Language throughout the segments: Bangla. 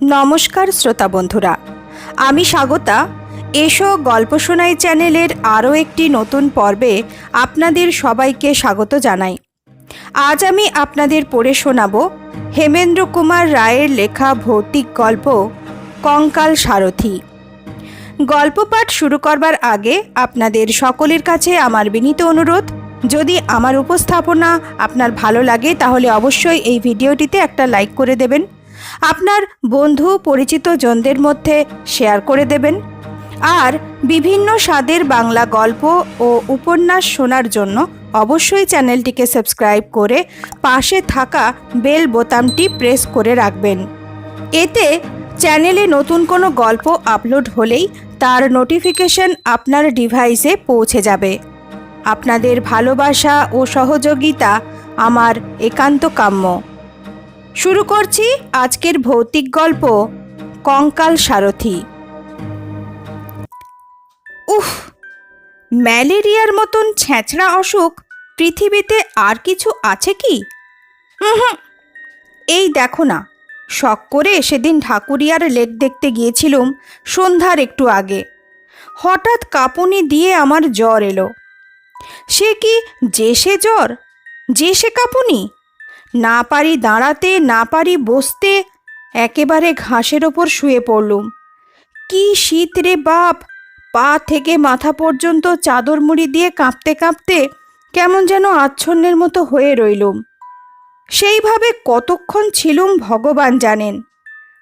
নমস্কার শ্রোতা বন্ধুরা, আমি স্বাগতা। এসো গল্প শোনাই চ্যানেলের আরও একটি নতুন পর্বে আপনাদের সবাইকে স্বাগত জানাই। আজ আমি আপনাদের পড়ে শোনাব হেমেন্দ্র কুমার রায়ের লেখা ভৌতিক গল্প কঙ্কাল সারথি। গল্প পাঠ শুরু করবার আগে আপনাদের সকলের কাছে আমার বিনীত অনুরোধ, যদি আমার উপস্থাপনা আপনার ভালো লাগে তাহলে অবশ্যই এই ভিডিওটিতে একটা লাইক করে দেবেন। আপনার বন্ধু পরিচিত জনদের মধ্যে শেয়ার করে দেবেন। আর বিভিন্ন স্বাদের বাংলা গল্প ও উপন্যাস শোনার জন্য অবশ্যই চ্যানেলটিকে সাবস্ক্রাইব করে পাশে থাকা বেল বোতামটি প্রেস করে রাখবেন। এতে চ্যানেলে নতুন কোনো গল্প আপলোড হলেই তার নোটিফিকেশন আপনার ডিভাইসে পৌঁছে যাবে। আপনাদের ভালোবাসা ও সহযোগিতা আমার একান্ত কাম্য। শুরু করছি আজকের ভৌতিক গল্প কঙ্কাল সারথি। উফ ম্যালেরিয়ার মতন ছেঁচড়া অসুখ পৃথিবীতে আর কিছু আছে কি? উহুম, এই দেখো না শখ করে সেদিন ঠাকুরিয়ার লেক দেখতে গিয়েছিলুম সন্ধ্যার একটু আগে। হঠাৎ কাঁপুনি দিয়ে আমার জ্বর এলো। সে কি যে সে জ্বর? যে সে কাঁপুনি? না পারি দাঁড়াতে, না পারি বসতে, একেবারে ঘাসের ওপর শুয়ে পড়লুম। কি শীত রে বাপ! পা থেকে মাথা পর্যন্ত চাদর মুড়ি দিয়ে কাঁপতে কাঁপতে কেমন যেন আচ্ছন্নের মতো হয়ে রইলুম। সেইভাবে কতক্ষণ ছিলুম ভগবান জানেন।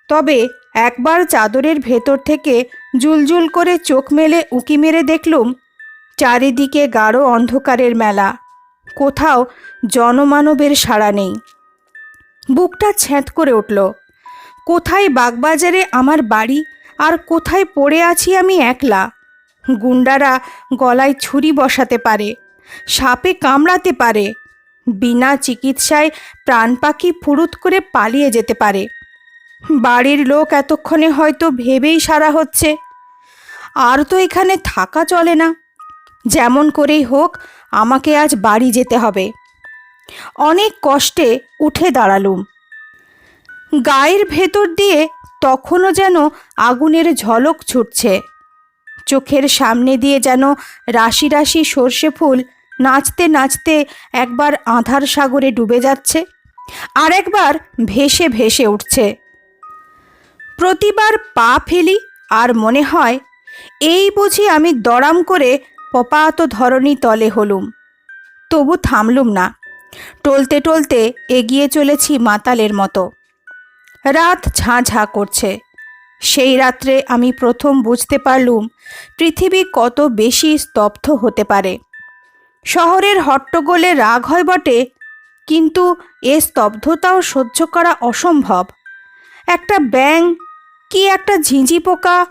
তবে একবার চাদরের ভেতর থেকে জুলজুল করে চোখ মেলে উকি মেরে দেখলুম, চারিদিকে গাঢ় অন্ধকারের মেলা। কোথাও জনমানবের সাড়া নেই। বুকটা ছ্যাঁত করে উঠল। কোথায় বাগবাজারে আমার বাড়ি আর কোথায় পড়ে আছি আমি একলা? গুন্ডারা গলায় ছুরি বসাতে পারে, সাপে কামড়াতে পারে, বিনা চিকিৎসায় প্রাণ পাখি ফুরুত করে পালিয়ে যেতে পারে। বাড়ির লোক এতক্ষণে হয়তো ভেবেই সারা হচ্ছে। আর তো এখানে থাকা চলে না। যেমন করেই হোক আমাকে আজ বাড়ি যেতে হবে। অনেক কষ্টে উঠে দাঁড়ালুম। গায়ের ভেতর দিয়ে তখনও যেন আগুনের ঝলক ছুটছে। চোখের সামনে দিয়ে যেন রাশি রাশি সর্ষে ফুল নাচতে নাচতে একবার আধার সাগরে ডুবে যাচ্ছে, আর একবার ভেসে ভেসে উঠছে। প্রতিবার পা ফেলি আর মনে হয়, এই বুঝি আমি দড়াম করে পপাত ধরণী তলে হলুম। তবু থামলুম না। টলতে টলতে এগিয়ে চলেছি মাতালের মতো। রাত ঝাঁ ঝাঁ করছে। সেই রাত্রে আমি প্রথম বুঝতে পারলুম পৃথিবী কত বেশি স্তব্ধ হতে পারে। শহরের হট্টগোলে রাগ হয় বটে, কিন্তু এ স্তব্ধতাও সহ্য করা অসম্ভব। একটা ব্যাং কি একটা ঝিঁঝি পোকা,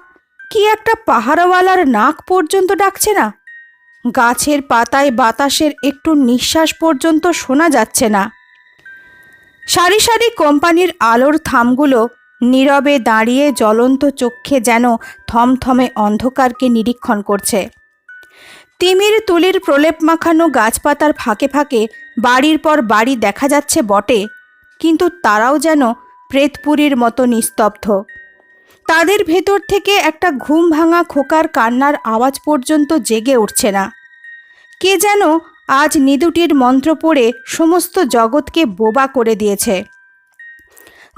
কি একটা পাহাড়ওয়ালার নাক পর্যন্ত ডাকছে না? গাছের পাতায় বাতাসের একটু নিঃশ্বাস পর্যন্ত শোনা যাচ্ছে না। সারি সারি কোম্পানির আলোর থামগুলো নীরবে দাঁড়িয়ে জ্বলন্ত চক্ষে যেন থমথমে অন্ধকারকে নিরীক্ষণ করছে। তিমির তুলির প্রলেপ মাখানো গাছপাতার ফাঁকে ফাঁকে বাড়ির পর বাড়ি দেখা যাচ্ছে বটে, কিন্তু তারাও যেন প্রেতপুরীর মতো নিস্তব্ধ। তাদের ভেতর থেকে একটা ঘুম ভাঙা খোকার কান্নার আওয়াজ পর্যন্ত জেগে উঠছে না। কে যেন আজ নিদুটির মন্ত্র পড়ে সমস্ত জগৎকে বোবা করে দিয়েছে।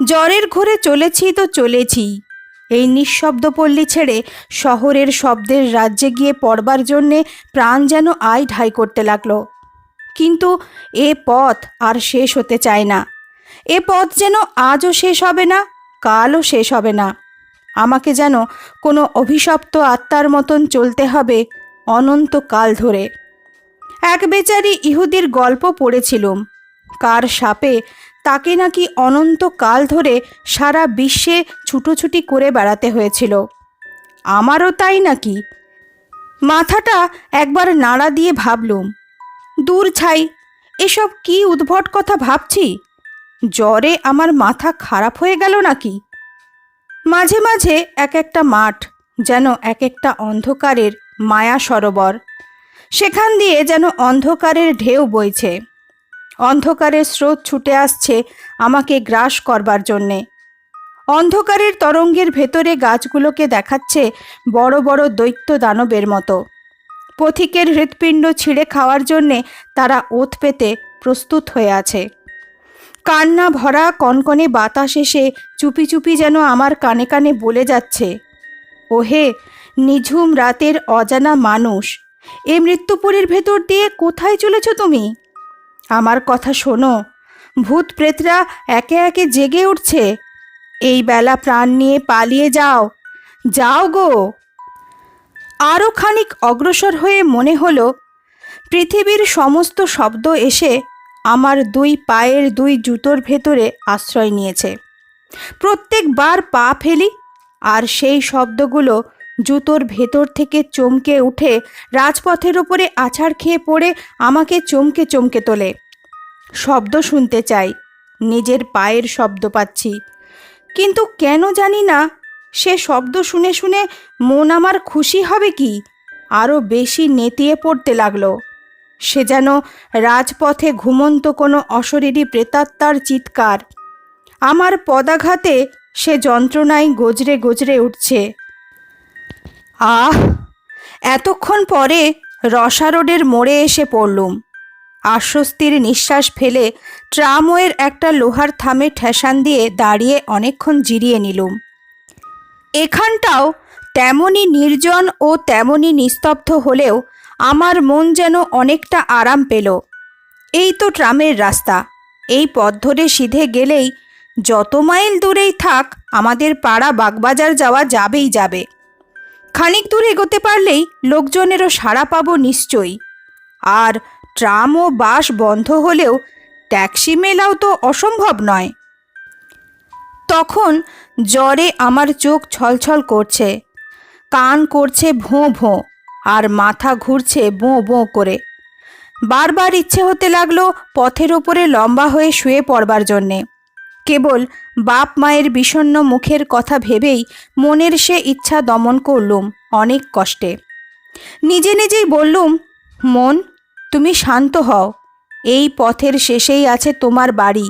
জ্বরের ঘরে চলেছি তো চলেছি। এই নিঃশব্দ পল্লী ছেড়ে শহরের শব্দের রাজ্যে গিয়ে পড়বার জন্যে প্রাণ যেন আয় ঢাই করতে লাগল। কিন্তু এ পথ আর শেষ হতে চায় না। এ পথ যেন আজও শেষ হবে না, কালও শেষ হবে না। আমাকে যেন কোনো অভিশপ্ত আত্মার মতন চলতে হবে অনন্তকাল ধরে। এক বেচারি ইহুদির গল্প পড়েছিলুম। কার সাপে তাকে নাকি অনন্তকাল ধরে সারা বিশ্বে ছুটোছুটি করে বেড়াতে হয়েছিল। আমারও তাই নাকি? মাথাটা একবার নাড়া দিয়ে ভাবলুম, দূর ছাই, এসব কি উদ্ভট কথা ভাবছি? জ্বরে আমার মাথা খারাপ হয়ে গেল নাকি? মাঝে মাঝে এক একটা মাঠ যেন এক একটা অন্ধকারের মায়া সরোবর। সেখান দিয়ে যেন অন্ধকারের ঢেউ বইছে। অন্ধকারের স্রোত ছুটে আসছে আমাকে গ্রাস করবার জন্যে। অন্ধকারের তরঙ্গের ভেতরে গাছগুলোকে দেখাচ্ছে বড় বড় দৈত্য দানবের মতো। পথিকের হৃৎপিণ্ড ছিঁড়ে খাওয়ার জন্যে তারা ওত পেতে প্রস্তুত হয়ে আছে। কান্না ভরা কনকনে বাতাস এসে চুপি চুপি যেন আমার কানে কানে বলে যাচ্ছে, ওহে, নিঝুম রাতের অজানা মানুষ, এ মৃত্যুপুরীর ভেতর দিয়ে কোথায় চলেছ তুমি? আমার কথা শোনো, ভূত প্রেতরা একে একে জেগে উঠছে, এই বেলা প্রাণ নিয়ে পালিয়ে যাও যাও গো! আরও খানিক অগ্রসর হয়ে মনে হলো, পৃথিবীর সমস্ত শব্দ এসে আমার দুই পায়ের দুই জুতোর ভেতরে আশ্রয় নিয়েছে। প্রত্যেকবার পা ফেলি, আর সেই শব্দগুলো জুতোর ভেতর থেকে চমকে উঠে রাজপথের ওপরে আছাড় খেয়ে পড়ে আমাকে চমকে চমকে তোলে। শব্দ শুনতে চাই, নিজের পায়ের শব্দ পাচ্ছি। কিন্তু কেন জানি না, সে শব্দ শুনে শুনে মন আমার খুশি হবে কি? আরও বেশি নেতিয়ে পড়তে লাগল। সে যেন রাজপথে ঘুমন্ত কোনো অশরীরী প্রেতাত্মার চিৎকার। আমার পদাঘাতে সে যন্ত্রণায় গজরে গজরে উঠছে। আহ, এতক্ষণ পরে রসা রোডের মোড়ে এসে পড়লুম। আশ্বস্তির নিঃশ্বাস ফেলে ট্রামওয়ের একটা লোহার থামে ঠেসান দিয়ে দাঁড়িয়ে অনেকক্ষণ জিরিয়ে নিলুম। এখানটাও তেমনই নির্জন ও তেমনই নিস্তব্ধ হলেও আমার মন যেন অনেকটা আরাম পেল। এই তো ট্রামের রাস্তা। এই পথ ধরে সিধে গেলেই যত মাইল দূরেই থাক, আমাদের পাড়া বাগবাজার যাওয়া যাবেই যাবে। খানিক দূর এগোতে পারলেই লোকজনেরও সাড়া পাবো নিশ্চয়ই। আর ট্রাম ও বাস বন্ধ হলেও ট্যাক্সি মেলাও তো অসম্ভব নয়। তখন জ্বরে আমার চোখ ছলছল করছে, কান করছে ভোঁ ভোঁ, আর মাথা ঘুরছে বোঁ বোঁ করে। বারবার ইচ্ছে হতে লাগল পথের ওপরে লম্বা হয়ে শুয়ে পড়বার জন্যে। কেবল বাপ মায়ের বিষণ্ণ মুখের কথা ভেবেই মনের সে ইচ্ছা দমন করলুম অনেক কষ্টে। নিজে নিজেই বললুম, মন, তুমি শান্ত হও। এই পথের শেষেই আছে তোমার বাড়ি,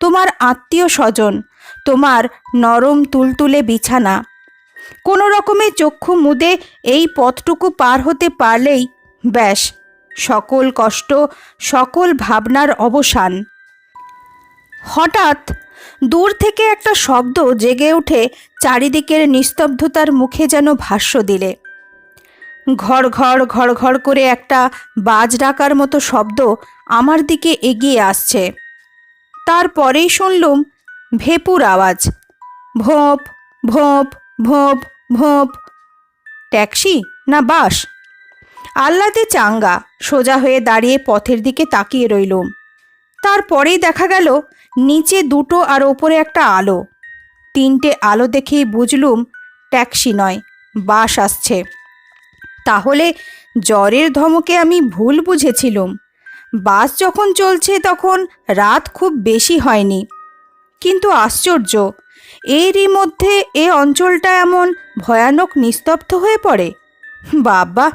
তোমার আত্মীয় স্বজন, তোমার নরম তুলতুলে বিছানা। কোনো রকমে চক্ষু মুদে এই পথটুকু পার হতে পারলেই ব্যাস, সকল কষ্ট, সকল ভাবনার অবসান। হঠাৎ দূর থেকে একটা শব্দ জেগে উঠে চারিদিকের নিস্তব্ধতার মুখে যেন ভাষ্য দিলে। ঘর ঘর ঘর ঘর করে একটা বাজ ডাকার মতো শব্দ আমার দিকে এগিয়ে আসছে। তারপরেই শুনলুম ভেপুর আওয়াজ। ভোঁপ ভোঁপ ভোঁপ ভোঁপ। ট্যাক্সি না বাস? আল্লাতে চাঙ্গা, সোজা হয়ে দাঁড়িয়ে পথের দিকে তাকিয়ে রইলুম। তারপরেই দেখা গেল নিচে দুটো আর ওপরে একটা আলো। তিনটে আলো দেখেই বুঝলুম ট্যাক্সি নয়, বাস আসছে। তাহলে জ্বরের ধমকে আমি ভুল বুঝেছিলুম। বাস যখন চলছে তখন রাত খুব বেশি হয়নি। কিন্তু আশ্চর্য, এরই মধ্যে এ অঞ্চলটা এমন ভয়ানক নিস্তব্ধ হয়ে পড়ে। বাবা,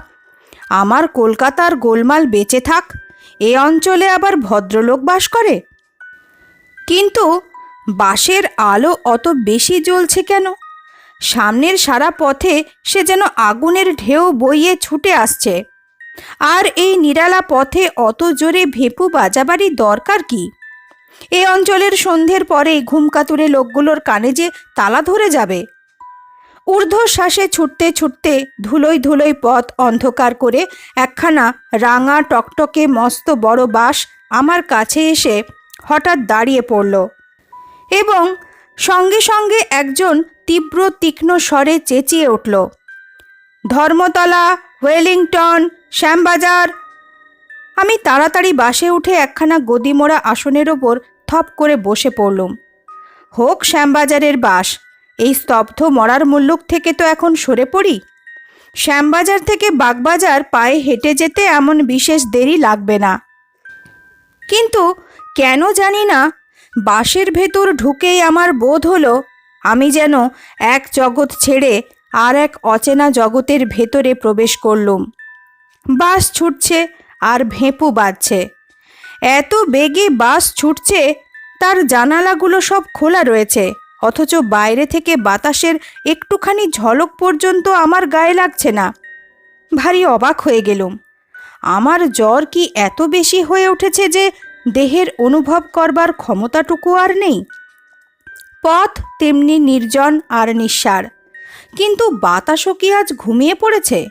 আমার কলকাতার গোলমাল বেঁচে থাক, এ অঞ্চলে আবার ভদ্রলোক বাস করে? কিন্তু বাসের আলো অত বেশি জ্বলছে কেন? সামনের সারা পথে সে যেন আগুনের ঢেউ বইয়ে ছুটে আসছে। আর এই নিরালা পথে অত জোরে ভেপু বাজাবারই দরকার কি? এ অঞ্চলের সন্ধ্যের পরেই ঘুমকাতুরে লোকগুলোর কানে যে তালা ধরে যাবে। ঊর্ধ্বশ্বাসে ছুটতে ছুটতে ধুলোই ধুলোই পথ অন্ধকার করে একখানা রাঙা টকটকে মস্ত বড় বাস আমার কাছে এসে হঠাৎ দাঁড়িয়ে পড়ল এবং সঙ্গে সঙ্গে একজন তীব্র, তীক্ষ্ণ স্বরে চেঁচিয়ে উঠল, ধর্মতলা, ওয়েলিংটন, শ্যামবাজার। আমি তাড়াতাড়ি বাসে উঠে একখানা গদিমোড়া আসনের ওপর থপ করে বসে পড়লুম। হোক শ্যামবাজারের বাস, এই স্তব্ধ মরার মুল্লুক থেকে তো এখন সরে পড়ি? শ্যামবাজার থেকে বাগবাজার পায়ে হেঁটে যেতে এমন বিশেষ দেরি লাগবে না। কিন্তু কেন জানি না বাসের ভেতর ঢুকেই আমার বোধ হলো আমি যেন এক জগৎ ছেড়ে আর এক অচেনা জগতের ভেতরে প্রবেশ করলুম। বাস ছুটছে আর ভেঁপু বাজছে। এত বেগে বাস ছুটছে, তার জানালাগুলো সব খোলা রয়েছে, অথচ বাইরে থেকে বাতাসের একটুখানি ঝলক পর্যন্ত আমার গায়ে লাগছে না। ভারী অবাক হয়ে গেলুম। আমার জ্বর কি এত বেশি হয়ে উঠেছে যে দেহের অনুভব করবার ক্ষমতাটুকু আর নেই। পথ তেমনি নির্জন আর নিঃসার। কিন্তু বাতাসও কি আজ ঘুমিয়ে পড়েছে?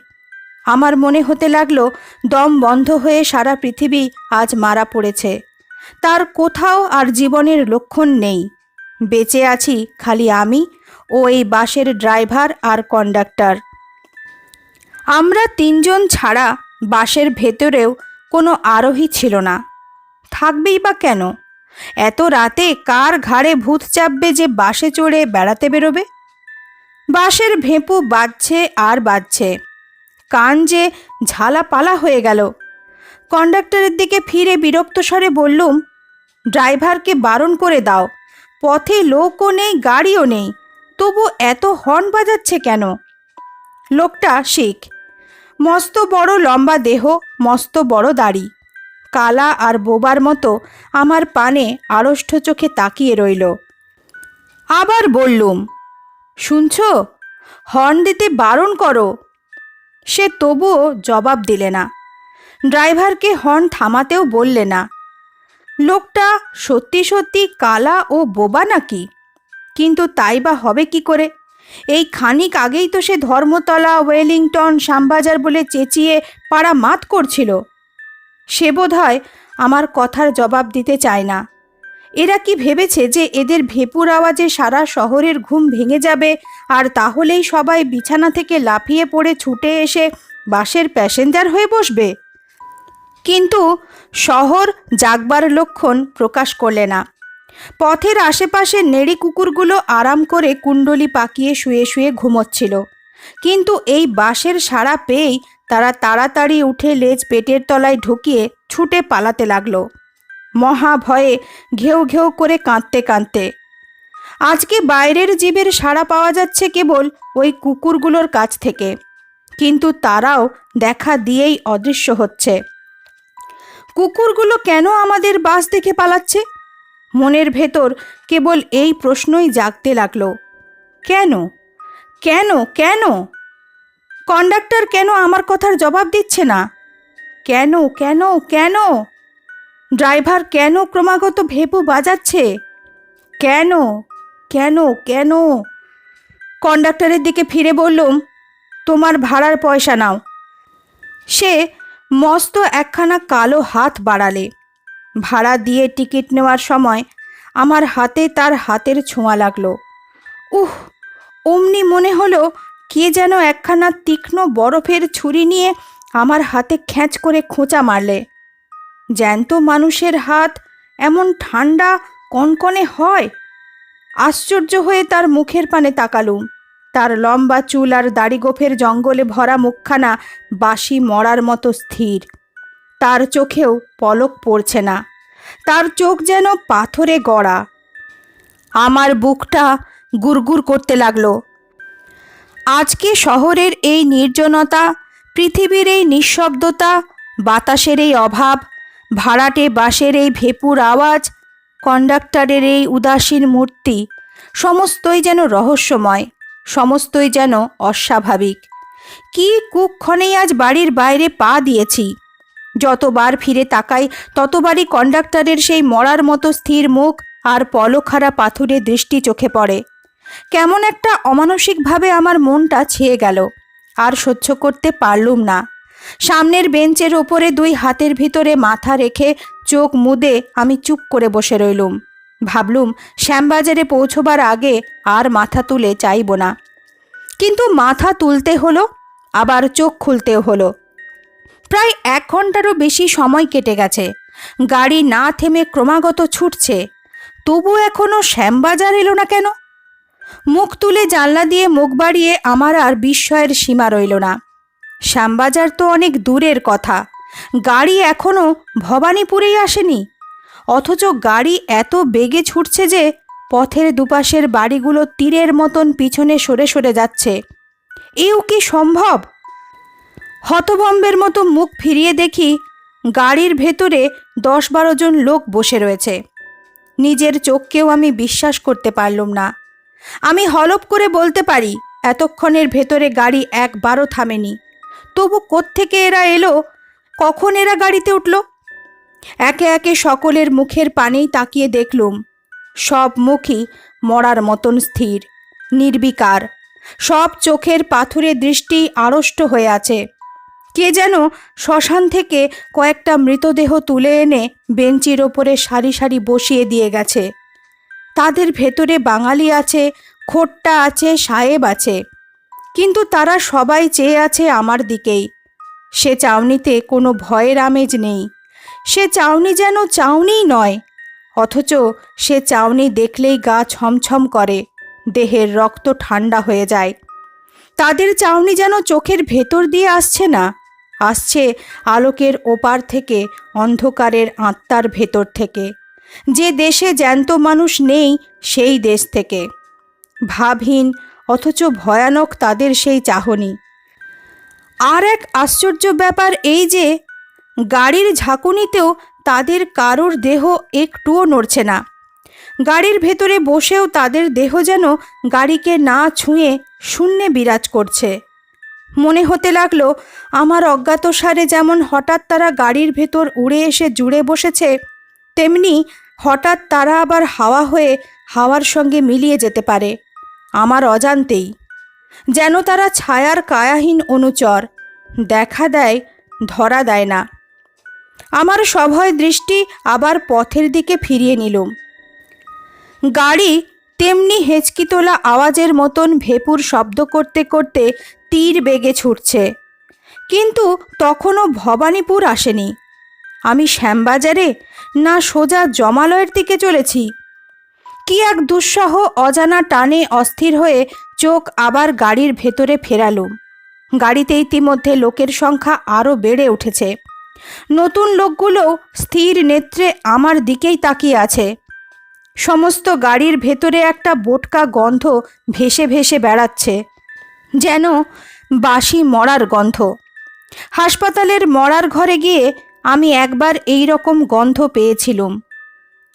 আমার মনে হতে লাগল, দম বন্ধ হয়ে সারা পৃথিবী আজ মারা পড়েছে। তার কোথাও আর জীবনের লক্ষণ নেই। বেঁচে আছি খালি আমি ও এই বাসের ড্রাইভার আর কন্ডাক্টর। আমরা তিনজন ছাড়া বাসের ভেতরেও কোনো আরোহী ছিল না। থাকবেই বা কেন? এত রাতে কার ঘাড়ে ভূত চাপবে যে বাসে চড়ে বেড়াতে বেরোবে? বাসের ভেঁপু বাজছে আর বাজছে। কান যে ঝালাপালা হয়ে গেল। কন্ডাক্টরের দিকে ফিরে বিরক্ত স্বরে বললুম, ড্রাইভারকে বারণ করে দাও। পথে লোকও নেই, গাড়িও নেই। তবু এত হর্ন বাজাচ্ছে কেন? লোকটা শিখ। মস্ত বড় লম্বা দেহ, মস্ত বড় দাড়ি। কালা আর বোবার মতো আমার পানে আড়ষ্ট চোখে তাকিয়ে রইল। আবার বললুম, শুনছ? হর্ন দিতে বারণ করো। সে তবুও জবাব দিলে না। ড্রাইভারকে হর্ন থামাতেও বললে না, লোকটা সত্যি সত্যি কালা ও বোবা নাকি? কিন্তু তাই বা হবে কি করে? এই খানিক আগেই তো সে ধর্মতলা, ওয়েলিংটন, শ্যামবাজার বলে চেঁচিয়ে পাড়া মাত করছিল। সে বোধহয় আমার কথার জবাব দিতে চায় না। এরা কি ভেবেছে যে এদের ভেপুর আওয়াজে সারা শহরের ঘুম ভেঙে যাবে আর তাহলেই সবাই বিছানা থেকে লাফিয়ে পড়ে ছুটে এসে বাসের প্যাসেঞ্জার হয়ে বসবে? কিন্তু শহর জাগবার লক্ষণ প্রকাশ করলে না। পথের আশেপাশে নেড়ি কুকুরগুলো আরাম করে কুণ্ডলি পাকিয়ে শুয়ে শুয়ে ঘুমোচ্ছিল। কিন্তু এই বাসের সাড়া পেয়েই তারা তাড়াতাড়ি উঠে লেজ পেটের তলায় ঢুকিয়ে ছুটে পালাতে লাগল। মহা ভয়ে ঘেউ ঘেউ করে কাঁদতে কাঁদতে। আজকে বাইরের জীবের সাড়া পাওয়া যাচ্ছে কেবল ওই কুকুরগুলোর কাছ থেকে। কিন্তু তারাও দেখা দিয়েই অদৃশ্য হচ্ছে। কুকুরগুলো কেন আমাদের বাস দেখে পালাচ্ছে? মনের ভেতর কেবল এই প্রশ্নই জাগতে লাগল। কেন? কেন? কেন? কন্ডাক্টর কেন আমার কথার জবাব দিচ্ছে না? কেন কেন কেন? ড্রাইভার কেন ক্রমাগত ভেপু বাজাচ্ছে? কেন কেন কেন? কন্ডাক্টরের দিকে ফিরে বললুম, তোমার ভাড়ার পয়সা নাও। সে মস্ত একখানা কালো হাত বাড়ালে। ভাড়া দিয়ে টিকিট নেওয়ার সময় আমার হাতে তার হাতের ছোঁয়া লাগল। উহ, অমনি মনে হলো কে যেন একখানা তীক্ষ্ণ বরফের ছুরি নিয়ে আমার হাতে খ্যাঁচ করে খোঁচা মারলে। জ্যান্ত মানুষের হাত এমন ঠান্ডা কনকনে হয়। আশ্চর্য হয়ে তার মুখের পানে তাকালুম। তার লম্বা চুল আর দাড়িগোফের জঙ্গলে ভরা মুখখানা বাসি মরার মতো স্থির। তার চোখেও পলক পড়ছে না। তার চোখ যেন পাথরে গড়া। আমার বুকটা গুড়গুড় করতে লাগল। আজকে শহরের এই নির্জনতা, পৃথিবীর এই নিঃশব্দতা, বাতাসের এই অভাব, ভাড়াটে বাসের এই ভেপুর আওয়াজ, কন্ডাক্টরের এই উদাসীন মূর্তি, সমস্তই যেন রহস্যময়, সমস্তই যেন অস্বাভাবিক। কি কুক্ষণেই আজ বাড়ির বাইরে পা দিয়েছি। যতবার ফিরে তাকাই, ততবারই কন্ডাক্টরের সেই মরার মতো স্থির মুখ আর পলখারা পাথুরে দৃষ্টি চোখে পড়ে। কেমন একটা অমানসিকভাবে আমার মনটা ছেয়ে গেল। আর সহ্য করতে পারলুম না। সামনের বেঞ্চের ওপরে দুই হাতের ভিতরে মাথা রেখে চোখ মুদে আমি চুপ করে বসে রইলুম। ভাবলুম, শ্যামবাজারে পৌঁছবার আগে আর মাথা তুলে চাইব না। কিন্তু মাথা তুলতে হলো, আবার চোখ খুলতেও হলো। প্রায় এক ঘন্টারও বেশি সময় কেটে গেছে। গাড়ি না থেমে ক্রমাগত ছুটছে। তবু এখনও শ্যামবাজার এলো না কেন? মুখ তুলে জানলা দিয়ে মুখ বাড়িয়ে আমার আর বিস্ময়ের সীমা রইল না। শ্যামবাজার তো অনেক দূরের কথা। গাড়ি এখনও ভবানীপুরেই আসেনি। অথচ গাড়ি এত বেগে ছুটছে যে পথের দুপাশের বাড়িগুলো তীরের মতন পিছনে সরে সরে যাচ্ছে। এও কি সম্ভব? হতভম্বের মতো মুখ ফিরিয়ে দেখি গাড়ির ভেতরে দশ বারো জন লোক বসে রয়েছে। নিজের চোখকেও আমি বিশ্বাস করতে পারলুম না। আমি হলপ করে বলতে পারি, এতক্ষণের ভেতরে গাড়ি একবারও থামেনি। তবু কোত্থেকে এরা এলো? কখন এরা গাড়িতে উঠল? একে একে সকলের মুখের পানেই তাকিয়ে দেখলুম, সব মুখই মরার মতন স্থির, নির্বিকার, সব চোখের পাথুরে দৃষ্টি আড়ষ্ট হয়ে আছে। কে যেন শ্মশান থেকে কয়েকটা মৃতদেহ তুলে এনে বেঞ্চির ওপরে সারি সারি বসিয়ে দিয়ে গেছে। তাদের ভেতরে বাঙালি আছে, খোট্টা আছে সাহেব আছে। কিন্তু তারা সবাই চেয়ে আছে আমার দিকেই। সে চাউনিতে কোনো ভয়ের আমেজ নেই। সে চাউনি যেন চাউনিই নয়, অথচ সে চাউনি দেখলেই গা ছমছম করে, দেহের রক্ত ঠান্ডা হয়ে যায়। তাদের চাউনি যেন চোখের ভেতর দিয়ে আসছে না, আসছে আলোকের ওপার থেকে অন্ধকারের আত্মার ভেতর থেকে। যে দেশে জ্যান্ত মানুষ নেই, সেই দেশ থেকে। ভাবহীন, অথচ ভয়ানক তাদের সেই চাহনি। আর এক আশ্চর্য ব্যাপার এই যে, গাড়ির ঝাঁকুনিতেও তাদের কারোর দেহ একটুও নড়ছে না। গাড়ির ভেতরে বসেও তাদের দেহ যেন গাড়িকে না ছুঁয়ে শূন্যে বিরাজ করছে। মনে হতে লাগল, আমার অজ্ঞাতসারে যেমন হঠাৎ তারা গাড়ির ভেতর উড়ে এসে জুড়ে বসেছে, তেমনি হঠাৎ তারা আবার হাওয়া হয়ে হাওয়ার সঙ্গে মিলিয়ে যেতে পারে। আমার অজান্তেই। যেন তারা ছায়ার কায়াহীন অনুচর। দেখা দেয়, ধরা দেয় না। আমার সভয় দৃষ্টি আবার পথের দিকে ফিরিয়ে নিলুম গাড়ি তেমনি হেঁচকি তোলা আওয়াজের মতন ভেপুর শব্দ করতে করতে তীর বেগে ছুটছে। কিন্তু তখনও ভবানীপুর আসেনি। আমি শ্যামবাজারে না সোজা জমালয়ের দিকে চলেছি। কি এক দুঃসহ অজানা টানে অস্থির হয়ে চোখ আবার গাড়ির ভেতরে ফেরালুম গাড়িতে ইতিমধ্যে লোকের সংখ্যা আরও বেড়ে উঠেছে। নতুন লোকগুলোও স্থির নেত্রে আমার দিকেই তাকিয়ে আছে। সমস্ত গাড়ির ভেতরে একটা বোটকা গন্ধ ভেসে ভেসে বেড়াচ্ছে। যেন বাসি মরার গন্ধ। হাসপাতালের মরার ঘরে গিয়ে আমি একবার এই রকম গন্ধ পেয়েছিলুম।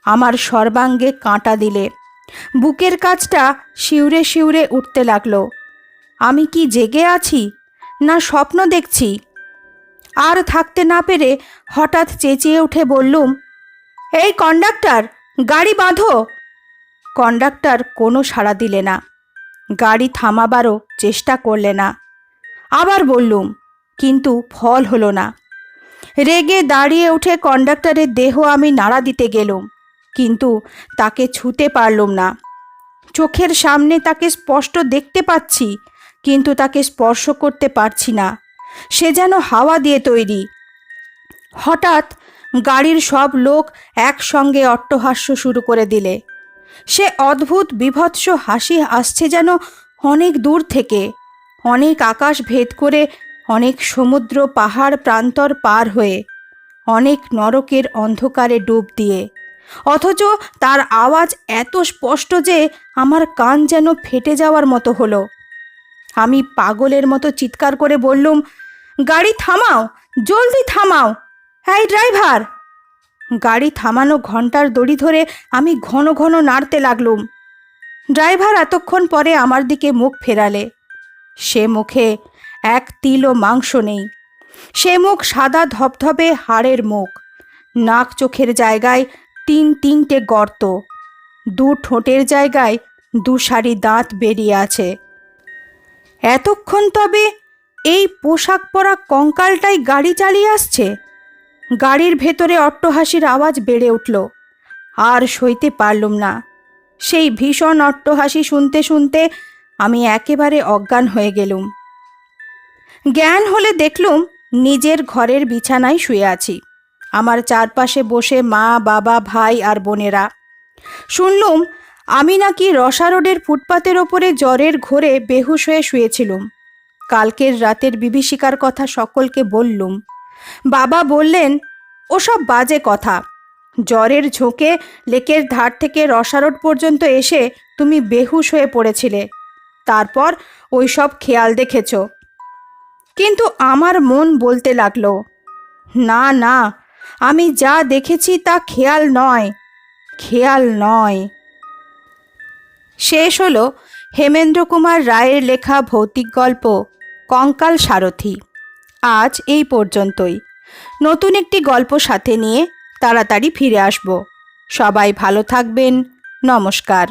আমার সর্বাঙ্গে কাঁটা দিলে। বুকের কাজটা শিউরে শিউরে উঠতে লাগল। আমি কি জেগে আছি? না স্বপ্ন দেখছি? আর থাকতে না পেরে হঠাৎ চেঁচিয়ে উঠে বললুম, এই কন্ডাক্টর, গাড়ি বাঁধো! কন্ডাক্টর কোনো সাড়া দিলে না। গাড়ি থামাবারও চেষ্টা করলে না। আবার বললুম, কিন্তু ফল হলো না। রেগে দাঁড়িয়ে উঠে কন্ডাক্টরের দেহ আমি নাড়া দিতে গেলুম, কিন্তু তাকে ছুতে পারলুম না। চোখের সামনে তাকে স্পষ্ট দেখতে পাচ্ছি, কিন্তু তাকে স্পর্শ করতে পারছি না। সে যেন হাওয়া দিয়ে তৈরি। হঠাৎ গাড়ির সব লোক একসঙ্গে অট্টহাস্য শুরু করে দিলে। সে অদ্ভুত বিভৎস হাসি আসছে যেন অনেক দূর থেকে। অনেক আকাশ ভেদ করে অনেক সমুদ্র পাহাড় প্রান্তর পার হয়ে অনেক নরকের অন্ধকারে ডুব দিয়ে। অথচ তার আওয়াজ এত স্পষ্ট যে আমার কান যেন ফেটে যাওয়ার মতো হলো। আমি পাগলের মতো চিৎকার করে বললুম, গাড়ি থামাও, জলদি থামাও হ্যাঁ ড্রাইভার! গাড়ি থামানো ঘণ্টার দড়ি ধরে আমি ঘন ঘন নাড়তে লাগলুম। ড্রাইভার এতক্ষণ পরে আমার দিকে মুখ ফেরালে। সে মুখে এক তিলও মাংস নেই। সে মুখ সাদা ধবধবে হাড়ের মুখ। নাক চোখের জায়গায় তিন তিনটে গর্ত। দু ঠোঁটের জায়গায় দু সারি দাঁত বেরিয়ে আছে। এতক্ষণ তবে এই পোশাক পরা কঙ্কালটাই গাড়ি চালিয়ে আসছে? গাড়ির ভেতরে অট্টহাসির আওয়াজ বেড়ে উঠল। আর সইতে পারলুম না। সেই ভীষণ অট্টহাসি শুনতে শুনতে আমি একেবারে অজ্ঞান হয়ে গেলুম। জ্ঞান হলে দেখলুম নিজের ঘরের বিছানায় শুয়ে আছি। আমার চারপাশে বসে মা, বাবা, ভাই আর বোনেরা। শুনলুম আমি নাকি রসা রোডের ফুটপাতের ওপরে জ্বরের ঘোরে বেহুশ হয়ে শুয়েছিলুম। কালকের রাতের বিভীষিকার কথা সকলকে বললুম। বাবা বললেন, ওসব বাজে কথা। জ্বরের ঝোঁকে লেকের ধার থেকে রসারোড পর্যন্ত এসে তুমি বেহুশ হয়ে পড়েছিলে। তারপর ওই সব খেয়াল দেখেছ। কিন্তু আমার মন বলতে লাগল, না না, আমি যা দেখেছি তা খেয়াল নয় খেয়াল নয়। শেষ হলো হেমেন্দ্র কুমার রায়ের লেখা ভৌতিক গল্প, কঙ্কাল সারথি। আজ এই পর্যন্তই। নতুন একটি গল্প সাথে নিয়ে তাড়াতাড়ি ফিরে আসব। সবাই ভালো থাকবেন। নমস্কার।